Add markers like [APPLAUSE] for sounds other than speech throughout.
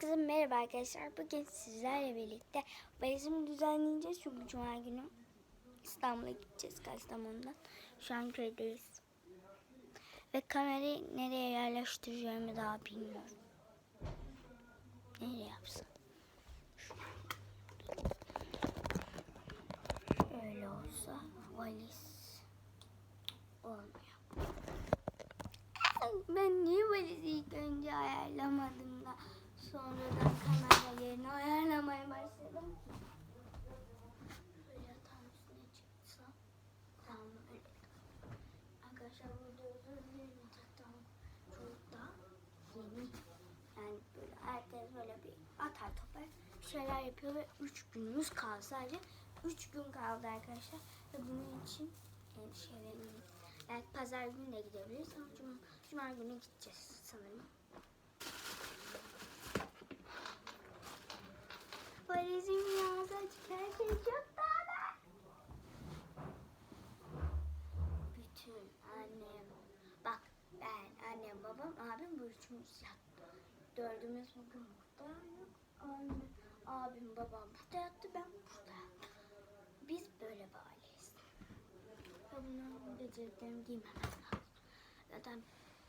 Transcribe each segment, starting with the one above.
Kızım merhaba arkadaşlar. Bugün sizlerle birlikte valizimi düzenleyeceğiz. Çünkü cuma günü İstanbul'a gideceğiz Kastamonu'dan. Şu an köydeyiz. Ve kamerayı nereye yerleştireceğimi daha bilmiyorum. Nereye yapsam? Öyle olsa valiz olmuyor. Ben niye valizi ilk önce ayarlamadım da sonradan kamera yerini ayarlamaya başladım. Şöyle yatağın üstüne çıksam. Tamam öyle. Arkadaşlar burada özür dilerim. Çok da yeni. Yani böyle herkes böyle bir atar topar şeyler yapıyor ve 3 günümüz kaldı sadece. 3 gün kaldı arkadaşlar. Ve bunun için endişeleniyorum. Belki pazar günü de gidebiliriz ama cuma, cuma günü gideceğiz sanırım. Valizim yağsa çıkarken çok dağılır. Bütün annem, bak ben, annem, babam, abim bu üçümüz yattı. Dördümüz bugün buradaydık. Anne, abim, babam burada yattı, ben burada. Biz böyle bir aileyiz. Ve bunların geceliklerimi giymemem lazım. Zaten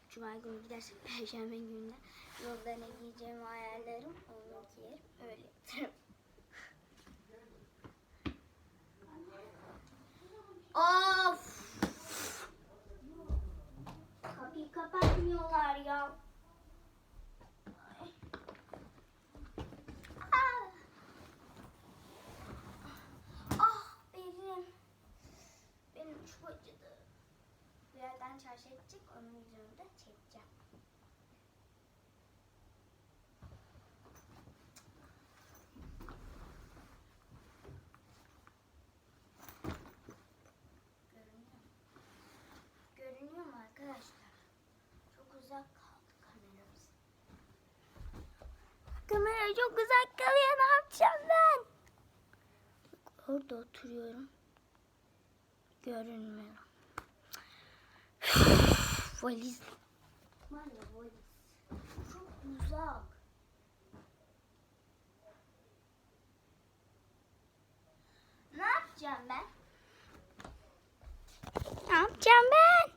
Cuma günü gidersek [LAUGHS] Perşembe gününe yolda ne giyeceğimi ayarlarım. Onu giyerim. Öyle yaparım. Of! Kapıyı kapatmıyorlar ya. Ah! Ah benim. Benim çok acıdı. Birazdan çarşı edecek, onun yüzünü de çekeceğim. Görünüyor mu? Görünüyor mu arkadaşlar? Çok uzak kaldı kameramız. Kamera çok uzak kalıyor, ne yapacağım ben? Orada oturuyorum. Görünmüyor. [SIGHS] Valiz. Var valiz. Çok uzak. Ne yapacağım ben? Ne yapacağım ben?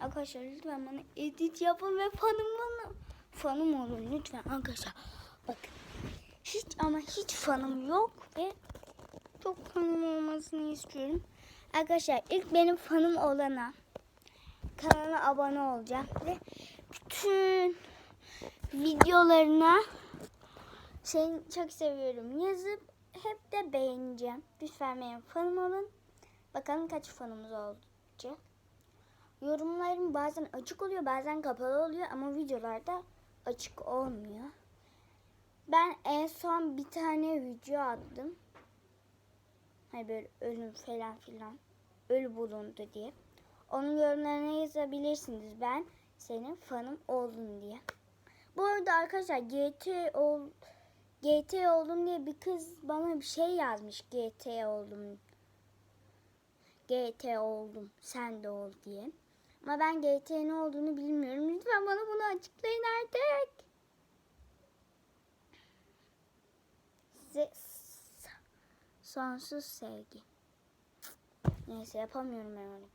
Arkadaşlar lütfen bana edit yapın ve fanım bana. Fanım olun lütfen arkadaşlar. Bakın. Hiç ama hiç fanım yok ve çok fanım olmasını istiyorum. Arkadaşlar ilk benim fanım olana kanala abone olacağım ve bütün videolarına seni çok seviyorum yazıp hep de beğeneceğim. Lütfen benim fanım olun. Bakalım kaç fanımız olacak. Yorumlarım bazen açık oluyor bazen kapalı oluyor ama videolarda açık olmuyor. Ben en son bir tane video attım. Hani böyle ölüm falan filan. Ölü bulundu diye. Onun yorumlarına yazabilirsiniz. Ben senin fanım oldum diye. Bu arada arkadaşlar GT ol GT oldum diye bir kız bana bir şey yazmış. GT oldum. GT oldum. Sen de ol diye. Ama ben GT ne olduğunu bilmiyorum. Lütfen bana bunu açıklayın artık. Size sonsuz sevgi. Neyse yapamıyorum ben onu.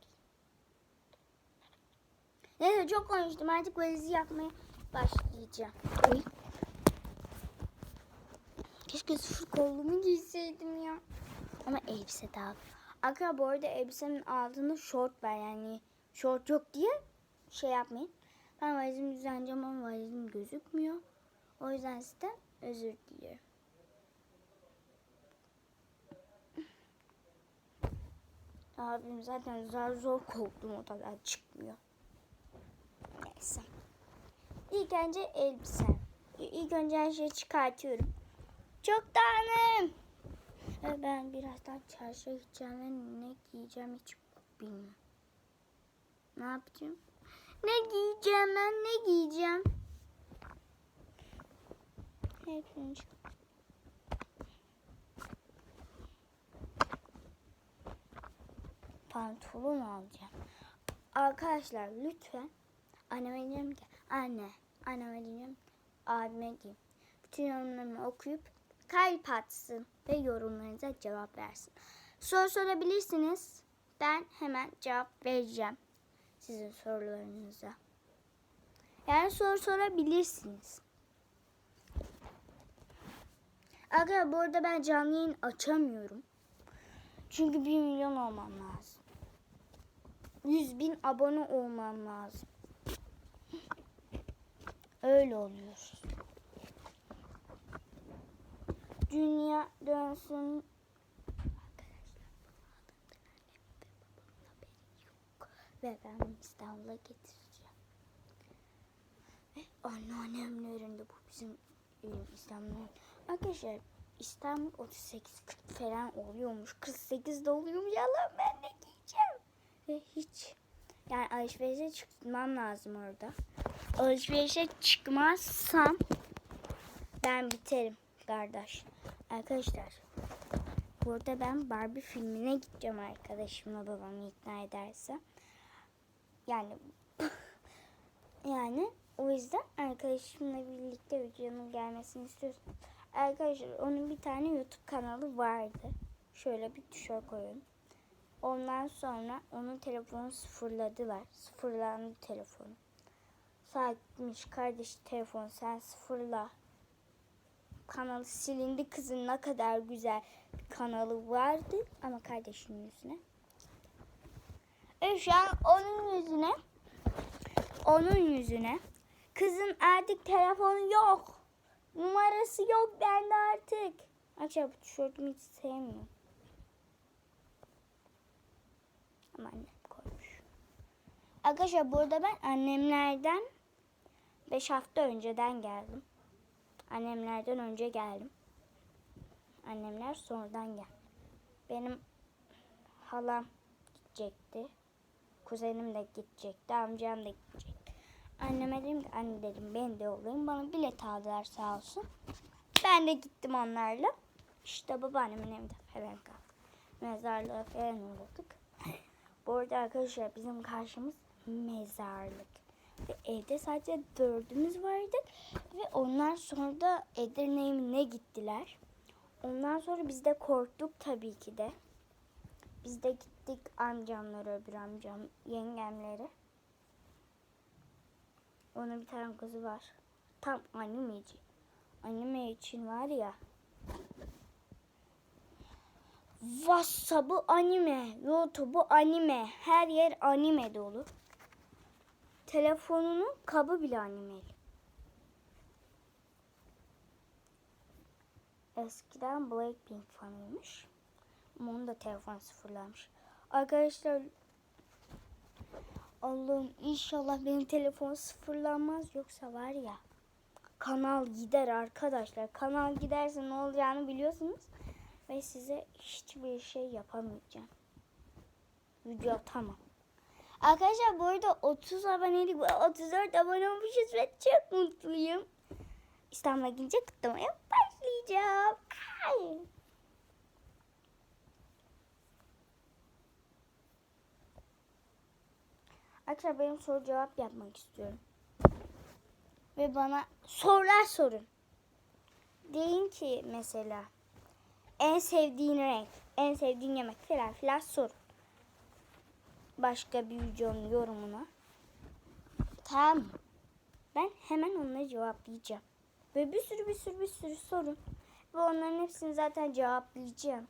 Neyse çok konuştum. Artık valizi yapmaya başlayacağım. Oy. Keşke sıfır kolluğumu giyseydim ya. Ama elbise daha. Arkadaşlar bu arada elbisemin altında şort var yani. Şort yok diye şey yapmayın. Ben valizimi düzenleyeceğim ama valizim gözükmüyor. O yüzden sizden özür diliyorum. Abim zaten zar zor korktum odadan çıkmıyor. Neyse. İlk önce elbise. İlk önce her şeyi çıkartıyorum. Çok tanrım. Ve ben birazdan çarşıya gideceğim ve ne giyeceğim hiç bilmiyorum. Ne yapacağım? Ne giyeceğim ben ne giyeceğim? Hepsini çık- Pantolon alacağım. Arkadaşlar lütfen anneme diyeceğim ki anne anneme diyeceğim abime diyeyim. bütün yorumlarımı okuyup kalp atsın ve yorumlarınıza cevap versin. Soru sorabilirsiniz. Ben hemen cevap vereceğim sizin sorularınıza. Yani soru sorabilirsiniz. Arkadaşlar bu arada ben canlı yayın açamıyorum. Çünkü 1 milyon olmam lazım. 100 bin abone olmam lazım. Öyle oluyor. Dünya dönsün. Ve ben İstanbul'a getireceğim. Ve anneannemlerinde bu bizim e, İstanbul'un. Arkadaşlar İstanbul 38 40 falan oluyormuş. 48 de oluyormuş. Allah'ım ben? Ve hiç yani alışverişe çıkmam lazım orada. Alışverişe çıkmazsam ben biterim kardeş. Arkadaşlar burada ben Barbie filmine gideceğim arkadaşımla babamı ikna ederse. Yani [LAUGHS] yani o yüzden arkadaşımla birlikte videonun gelmesini istiyorsun. Arkadaşlar onun bir tane YouTube kanalı vardı. Şöyle bir tuşa koyun. Ondan sonra onun telefonu sıfırladılar. Sıfırlandı telefonu. Saatmiş kardeş telefon sen sıfırla. Kanalı silindi kızın ne kadar güzel bir kanalı vardı ama kardeşinin yüzüne. E şu an onun yüzüne onun yüzüne kızın artık telefonu yok. Numarası yok bende artık. Arkadaşlar bu tişörtümü hiç sevmiyorum. Ama annem koymuş. Arkadaşlar burada ben annemlerden 5 hafta önceden geldim. Annemlerden önce geldim. Annemler sonradan geldi. Benim halam gidecekti. Kuzenim de gidecekti. Amcam da gidecekti. Anneme dedim ki anne dedim ben de olayım. Bana bilet aldılar sağ olsun. Ben de gittim onlarla. İşte babaannemin evinde falan kaldık. Mezarlığa falan uğradık. Bu arada arkadaşlar bizim karşımız mezarlık. Ve evde sadece dördümüz vardık. Ve onlar sonra da Edirne'ye ne gittiler. Ondan sonra biz de korktuk tabii ki de. Biz de gittik amcamlara, öbür amcam, yengemlere. Onun bir tane kızı var. Tam animeci. Anime için var ya. WhatsApp'ı anime, YouTube'u anime, her yer anime dolu. Telefonunun kabı bile animeli. Eskiden Blackpink fanıymış. Ama onun da telefon sıfırlamış. Arkadaşlar Allah'ım inşallah benim telefon sıfırlanmaz yoksa var ya kanal gider arkadaşlar. Kanal giderse ne olacağını biliyorsunuz. Ve size hiçbir şey yapamayacağım. Video tamam. Arkadaşlar bu arada 30 abonelik 34 abone olmuşuz ve çok mutluyum. İstanbul'a gidince kutlamaya başlayacağım. Ay. Arkadaşlar benim soru cevap yapmak istiyorum. Ve bana sorular sorun. Deyin ki mesela en sevdiğin renk, en sevdiğin yemek falan filan sorun. Başka bir videonun yorumuna. Tamam? Ben hemen onları cevaplayacağım. Ve bir sürü bir sürü bir sürü sorun. Ve onların hepsini zaten cevaplayacağım.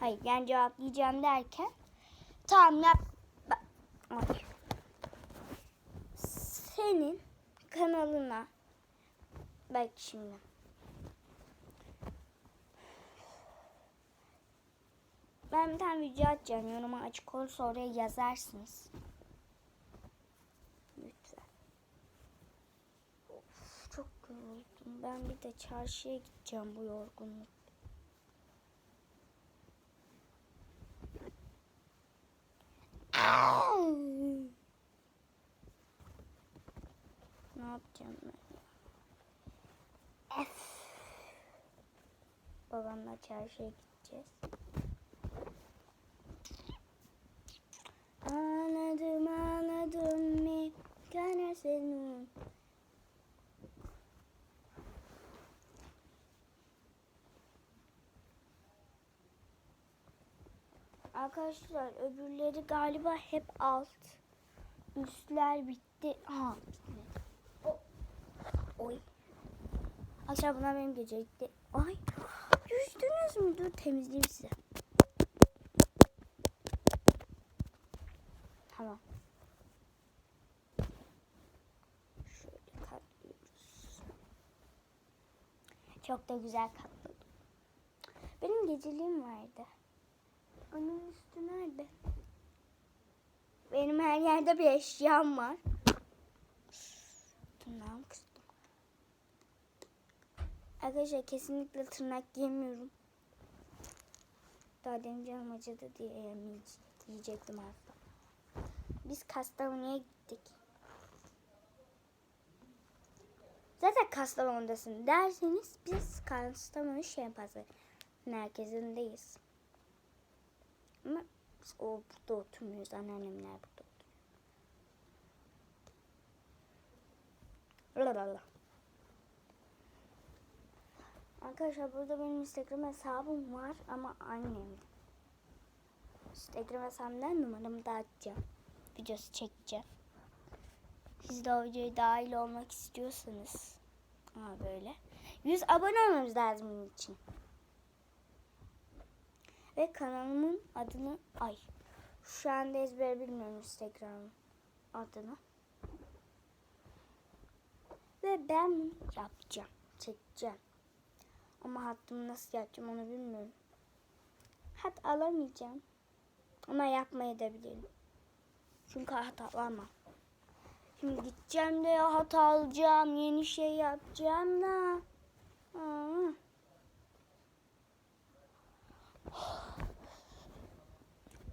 Hayır yani cevaplayacağım derken Tamam yap. Senin kanalına bak şimdi. Ben bir tane video atacağım. Yoruma açık olursa oraya yazarsınız. Lütfen. Of, çok yoruldum. Ben bir de çarşıya gideceğim bu yorgunluk. Ne yapacağım ben? F. Babamla çarşıya gideceğiz. Anladım anladım mi kana senin. Arkadaşlar öbürleri galiba hep alt. Üstler bitti. Ha bitmedi. Oy. Aşağı bunlar benim gece gitti. Ay. Düştünüz mü? Dur temizleyeyim size. Da güzel katladım. Benim geceliğim vardı. Onun üstü nerede? Benim her yerde bir eşyam var. Tırnağım kıstım. Arkadaşlar kesinlikle tırnak yemiyorum. Daha demin canım acıdı diye yiyecektim aslında. Biz Kastamonu'ya gittik. Zaten Kastamonu'dasın derseniz biz Kastamonu Şempazı merkezindeyiz. Ama biz o burada oturmuyoruz. Anneannemler burada oturuyor. Lalala. Arkadaşlar burada benim Instagram hesabım var ama annem. Instagram hesabımdan numaramı da açacağım. Videosu çekeceğim. Siz de videoya dahil olmak istiyorsanız. Ha böyle. 100 abone olmamız lazım bunun için. Ve kanalımın adını ay. Şu anda ezber bilmiyorum Instagram adını. Ve ben yapacağım. Çekeceğim. Ama hattımı nasıl yapacağım onu bilmiyorum. Hat alamayacağım. Ama yapmayı da bilirim. Çünkü hat alamam. Şimdi gideceğim de hat alacağım. Yeni şey yapacağım da. Aa.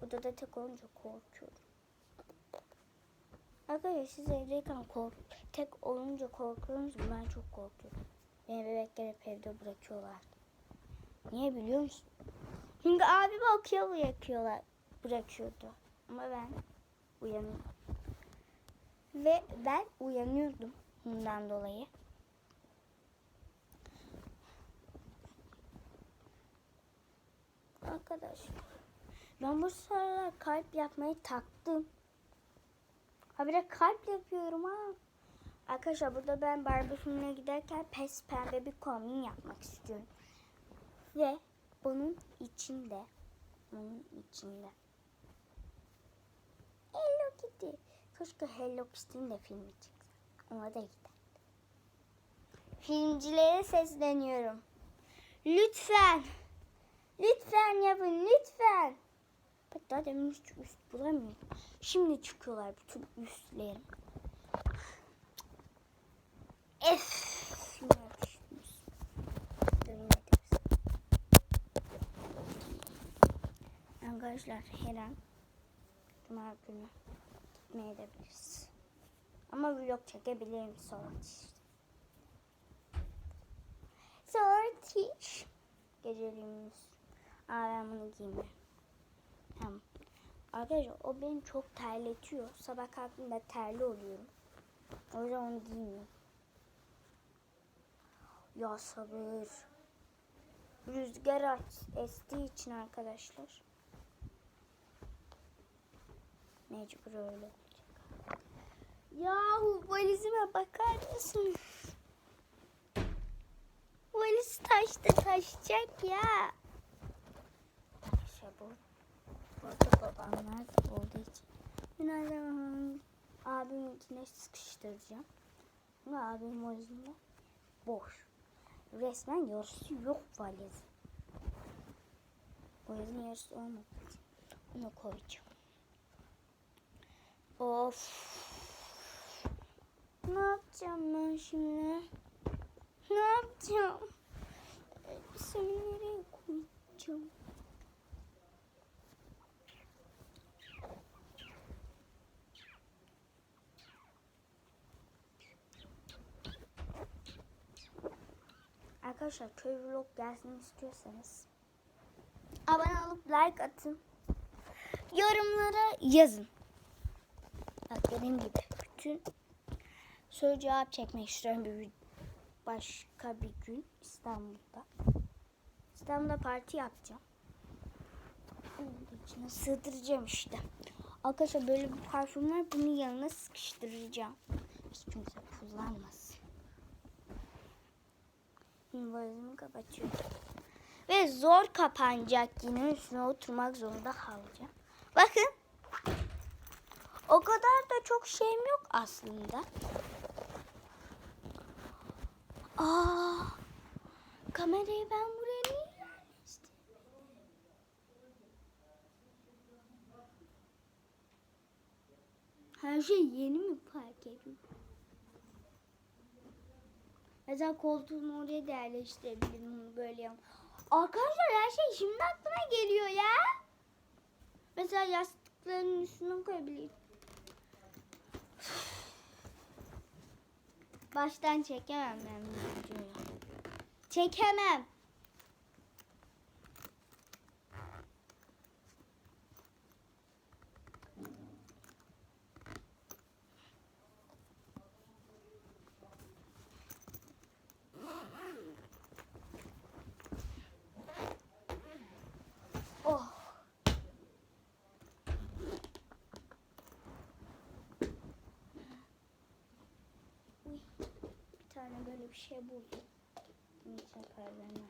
Odada tek olunca korkuyorum. Arkadaşlar siz evdeyken kork tek olunca korkuyorsunuz. Ben çok korkuyorum. Beni bebekleri hep evde bırakıyorlar. Niye biliyor musun? Çünkü abi bakıyor bırakıyorlar. Bırakıyordu. Ama ben uyanıyorum. Ve ben uyanıyordum bundan dolayı. Arkadaşlar ben bu sıralar kalp yapmayı taktım. Habire kalp yapıyorum ha. Arkadaşlar burada ben Barbie filmine giderken pes pembe bir kombin yapmak istiyorum. Ve bunun içinde bunun içinde Hello Kitty. Keşke Hello Kitty'nin de filmi çıksa. Ona da gider. Filmcilere sesleniyorum. Lütfen. Lütfen yapın lütfen. Bak daha demin hiç üst bulamıyorum. Şimdi çıkıyorlar bütün üstlerim. Ef. Arkadaşlar her an Cuma günü gitmeye de biliriz. Ama vlog çekebilirim sonra işte. Sortiş. Geceliğimiz. Aa ben bunu giymiyorum. Tamam. Arkadaşlar o beni çok terletiyor. Sabah kalktığımda terli oluyorum. O yüzden onu giymiyorum. Ya sabır. Rüzgar estiği için arkadaşlar. Mecbur öyle. Yahu valizime bakar mısın? Valiz taşta taşacak ya. İşte bu. Burada babamlar da olduğu için. Birazdan abimin içine sıkıştıracağım. Ama abim valizinde boş. Resmen yarısı yok valiz. Valizin yarısı olmadığı için onu koyacağım. Of. Ne yapacağım ben şimdi? Ne yapacağım? Elbisemi nereye koyacağım? Arkadaşlar köy vlog gelsin istiyorsanız abone olup like atın. Yorumlara yazın. Bak dediğim gibi bütün soru cevap çekmek istiyorum bir başka bir gün İstanbul'da. İstanbul'da parti yapacağım. Öyle içine sığdıracağım işte. Arkadaşlar böyle bir parfüm var. Bunun yanına sıkıştıracağım. Hiç kimse kullanmasın. Valizimi kapatıyorum. Ve zor kapanacak yine üstüne oturmak zorunda kalacağım. Bakın. O kadar da çok şeyim yok aslında. Aa, kamerayı ben buraya niye yerleştirdim? Her şey yeni mi fark ediyor? Mesela koltuğumu oraya da yerleştirebilirim böyle yap. Arkadaşlar her şey şimdi aklıma geliyor ya. Mesela yastıkların üstüne koyabilirim. Baştan çekemem ben videoyu. Çekemem. Tane böyle bir şey buldum. Bunun içine perdeni.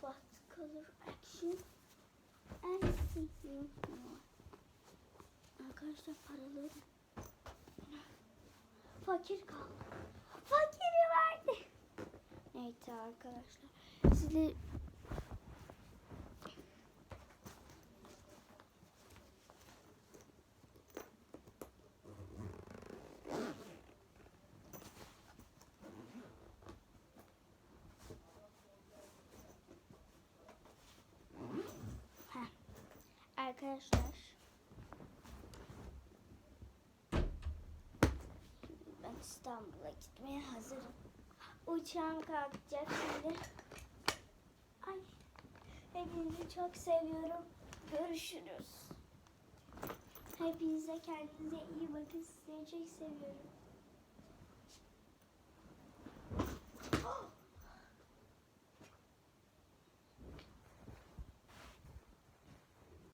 What color action and thinking more. Arkadaşlar paraları fakir kaldı. Fakiri verdi. Neyse arkadaşlar. Size Heh. Arkadaşlar. Ben İstanbul'a gitmeye hazırım. Uçağım kalkacak şimdi. Ay. Hepinizi çok seviyorum. Görüşürüz. Hepinize kendinize iyi bakın. Sizi çok seviyorum.